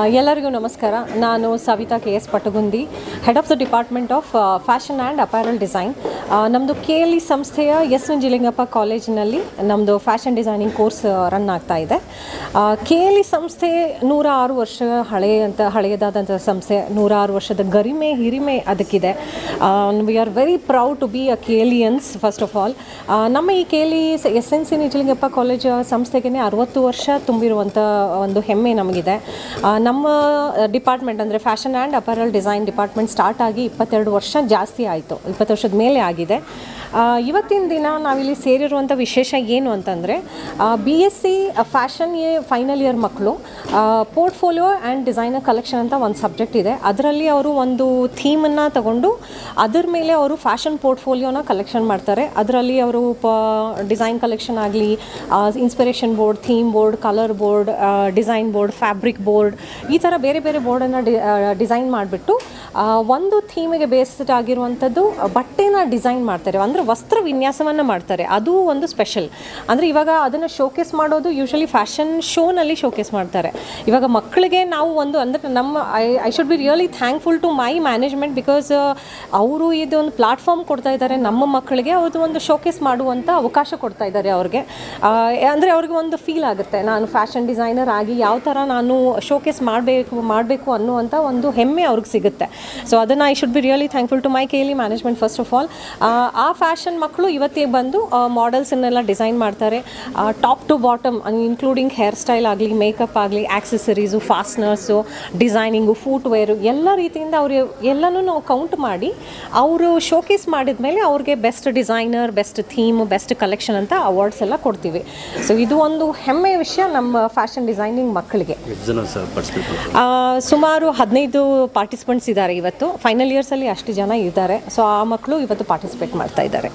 ಎಲ್ಲರಿಗೂ ನಮಸ್ಕಾರ. ನಾನು Savita K S Patagundi head of the department of fashion and apparel design ನಮ್ಮದು K L E ಸಂಸ್ಥೆಯ S N ಜಿಲಿಂಗಪ್ಪ ಕಾಲೇಜಿನಲ್ಲಿ ನಮ್ಮದು ಫ್ಯಾಷನ್ ಡಿಸೈನಿಂಗ್ ಕೋರ್ಸ್ ರನ್ ಆಗ್ತಾ ಇದೆ. ಕೆ ಎಲ್ ಇ ಸಂಸ್ಥೆ ನೂರಾರು ವರ್ಷ ಹಳೆಯಂತ ಹಳೆಯದಾದಂಥ ಸಂಸ್ಥೆ, ನೂರಾರು ವರ್ಷದ ಗರಿಮೆ, ಹಿರಿಮೆ ಅದಕ್ಕಿದೆ. We are very proud to be a KLEians first of all ನಮ್ಮ ಈ KLE S N C Nijalingappa college ಸಂಸ್ಥೆಗೆ ಅರವತ್ತು ವರ್ಷ ತುಂಬಿರುವಂಥ ಒಂದು ಹೆಮ್ಮೆ ನಮಗಿದೆ. ನಮ್ಮ ಡಿಪಾರ್ಟ್ಮೆಂಟ್ ಅಂದರೆ fashion and apparel design department start ಆಗಿ ಇಪ್ಪತ್ತೆರಡು ವರ್ಷ ಜಾಸ್ತಿ ಆಯಿತು. ಇಪ್ಪತ್ತು ವರ್ಷದ ಮೇಲೆ ಆಗಿದೆ. ಇವತ್ತಿನ ದಿನ ನಾವಿಲ್ಲಿ ಸೇರಿರುವಂಥ ವಿಶೇಷ ಏನು ಅಂತಂದರೆ B S C fashion a final year ಮಕ್ಕಳು ಪೋರ್ಟ್ಫೋಲಿಯೋ ಆ್ಯಂಡ್ ಡಿಸೈನರ್ ಕಲೆಕ್ಷನ್ ಅಂತ ಒಂದು ಸಬ್ಜೆಕ್ಟ್ ಇದೆ. ಅದರಲ್ಲಿ ಅವರು ಒಂದು ಥೀಮನ್ನು ತಗೊಂಡು ಅದರ ಮೇಲೆ ಅವರು ಫ್ಯಾಷನ್ ಪೋರ್ಟ್ಫೋಲಿಯೋನ ಕಲೆಕ್ಷನ್ ಮಾಡ್ತಾರೆ. ಅದರಲ್ಲಿ ಅವರು ಪ ಡಿಸೈನ್ ಕಲೆಕ್ಷನ್ ಆಗಲಿ inspiration board theme board colour board design board fabric board ಈ ಥರ ಬೇರೆ ಬೇರೆ ಬೋರ್ಡನ್ನು ಡಿಸೈನ್ ಮಾಡಿಬಿಟ್ಟು ಒಂದು ಥೀಮಿಗೆ ಬೇಸ್ಡ್ ಆಗಿರುವಂಥದ್ದು ಬಟ್ಟೆನ ಡಿಸೈನ್ ಮಾಡ್ತಾರೆ. ಅಂದರೆ ವಸ್ತ್ರ ವಿನ್ಯಾಸವನ್ನು ಮಾಡ್ತಾರೆ. ಅದು ಒಂದು ಸ್ಪೆಷಲ್ ಅಂದರೆ ಇವಾಗ ಅದನ್ನು ಶೋಕೇಸ್ ಮಾಡೋದು ಯೂಶಲಿ ಫ್ಯಾಷನ್ ಶೋನಲ್ಲಿ ಶೋಕೇಸ್ ಮಾಡ್ತಾರೆ. ಇವಾಗ ಮಕ್ಕಳಿಗೆ ನಾವು ಒಂದು, ಅಂದರೆ ನಮ್ಮ I I should be really thankful to my management because ಅವರು ಇದು ಒಂದು ಪ್ಲಾಟ್ಫಾರ್ಮ್ ಕೊಡ್ತಾ ಇದ್ದಾರೆ. ನಮ್ಮ ಮಕ್ಕಳಿಗೆ ಅವ್ರದ್ದು ಒಂದು ಶೋಕೇಸ್ ಮಾಡುವಂಥ ಅವಕಾಶ ಕೊಡ್ತಾ ಇದ್ದಾರೆ ಅವ್ರಿಗೆ. ಅಂದರೆ ಅವ್ರಿಗೆ ಒಂದು ಫೀಲ್ ಆಗುತ್ತೆ. ನಾನು ಫ್ಯಾಷನ್ ಡಿಸೈನರ್ ಆಗಿ ಯಾವ ಥರ ನಾನು ಶೋಕೇಸ್ ಮಾಡಬೇಕು ಮಾಡಬೇಕು ಅನ್ನುವಂಥ ಒಂದು ಹೆಮ್ಮೆ ಅವ್ರಿಗೆ ಸಿಗುತ್ತೆ. ಸೊ ಅದನ್ನು I should be really thankful to my Cayley management first of all ಆ ಫ್ಯಾಷನ್ ಮಕ್ಕಳು ಇವತ್ತಿಗೆ ಬಂದು ಮಾಡೆಲ್ಸನ್ನೆಲ್ಲ ಡಿಸೈನ್ ಮಾಡ್ತಾರೆ. Top to bottom including hair style ಆಗಲಿ ಮೇಕಪ್ ಆಗಲಿ ಆಕ್ಸೆಸರೀಸು ಫಾಸ್ಟ್ನರ್ಸು ಡಿಸೈನಿಂಗು ಫುಟ್ವೇರು ಎಲ್ಲ ರೀತಿಯಿಂದ ಅವರು ಎಲ್ಲನೂ ನಾವು ಕೌಂಟ್ ಮಾಡಿ ಅವರು ಶೋಕೇಸ್ ಮಾಡಿದ ಮೇಲೆ ಅವ್ರಿಗೆ best designer best theme best collection ಅಂತ ಅವಾರ್ಡ್ಸ್ ಎಲ್ಲ ಕೊಡ್ತೀವಿ. ಸೊ ಇದು ಒಂದು ಹೆಮ್ಮೆಯ ವಿಷಯ ನಮ್ಮ ಫ್ಯಾಷನ್ ಡಿಸೈನಿಂಗ್ ಮಕ್ಕಳಿಗೆ. ಸುಮಾರು ಹದಿನೈದು ಪಾರ್ಟಿಸಿಪೆಂಟ್ಸ್ ಇದ್ದಾರೆ. ಇವತ್ತು ಫೈನಲ್ ಇಯರ್ಸಲ್ಲಿ ಅಷ್ಟು ಜನ ಇದ್ದಾರೆ. ಸೊ ಆ ಮಕ್ಕಳು ಇವತ್ತು ಪಾರ್ಟಿಸಿಪೇಟ್ ಮಾಡ್ತಾ ಇದ್ದಾರೆ.